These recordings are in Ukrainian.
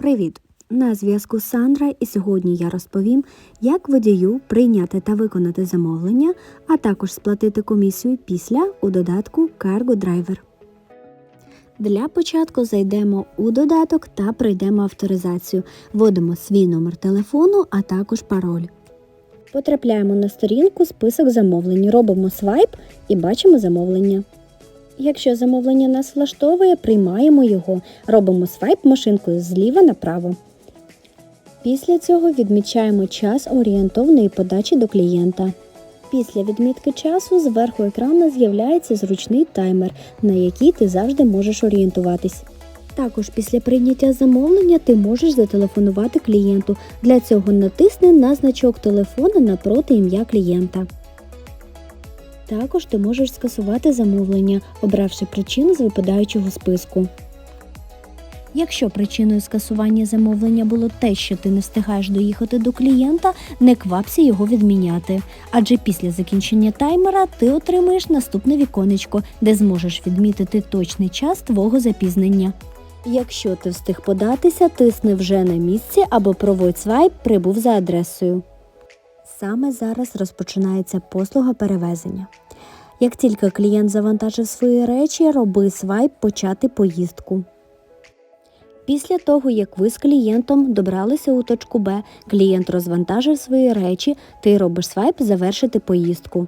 Привіт! На зв'язку Сандра, і сьогодні я розповім, як водію прийняти та виконати замовлення, а також сплатити комісію після у додатку Cargo Driver. Для початку зайдемо у додаток та пройдемо авторизацію. Вводимо свій номер телефону, а також пароль. Потрапляємо на сторінку список замовлень, робимо свайп і бачимо замовлення. Якщо замовлення нас влаштовує, приймаємо його, робимо свайп машинкою зліва направо. Після цього відмічаємо час орієнтовної подачі до клієнта. Після відмітки часу зверху екрану з'являється зручний таймер, на який ти завжди можеш орієнтуватись. Також після прийняття замовлення ти можеш зателефонувати клієнту. Для цього натисни на значок телефона напроти ім'я клієнта. Також ти можеш скасувати замовлення, обравши причину з випадаючого списку. Якщо причиною скасування замовлення було те, що ти не встигаєш доїхати до клієнта, не квапся його відміняти. Адже після закінчення таймера ти отримаєш наступне віконечко, де зможеш відмітити точний час твого запізнення. Якщо ти встиг податися, тисни вже на місці або проводь свайп прибув за адресою. Саме зараз розпочинається послуга перевезення. Як тільки клієнт завантажив свої речі, роби свайп почати поїздку. Після того, як ви з клієнтом добралися у точку Б, клієнт розвантажив свої речі, ти робиш свайп завершити поїздку.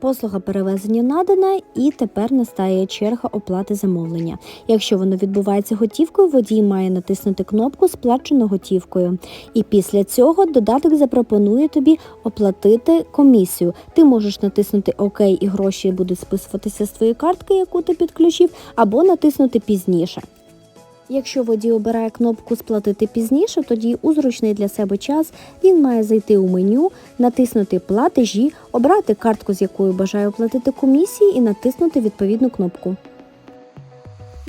Послуга перевезення надана і тепер настає черга оплати замовлення. Якщо воно відбувається готівкою, водій має натиснути кнопку Сплачено готівкою. І після цього додаток запропонує тобі оплатити комісію. Ти можеш натиснути ОК і гроші будуть списуватися з твоєї картки, яку ти підключив, або натиснути пізніше. Якщо водій обирає кнопку Сплатити пізніше, тоді у зручний для себе час він має зайти у меню, натиснути Платежі, обрати картку, з якою бажає оплатити комісії, і натиснути відповідну кнопку.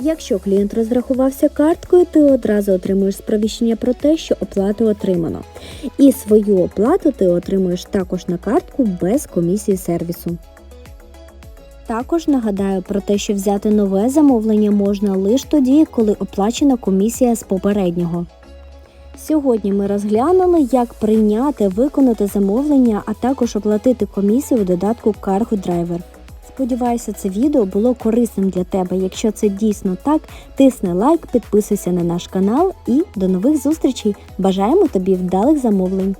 Якщо клієнт розрахувався карткою, ти одразу отримуєш сповіщення про те, що оплату отримано. І свою оплату ти отримуєш також на картку без комісії сервісу. Також нагадаю про те, що взяти нове замовлення можна лише тоді, коли оплачена комісія з попереднього. Сьогодні ми розглянули, як прийняти, виконати замовлення, а також оплатити комісію у додатку Cargo Driver. Сподіваюся, це відео було корисним для тебе. Якщо це дійсно так, тисни лайк, підписуйся на наш канал і до нових зустрічей. Бажаємо тобі вдалих замовлень!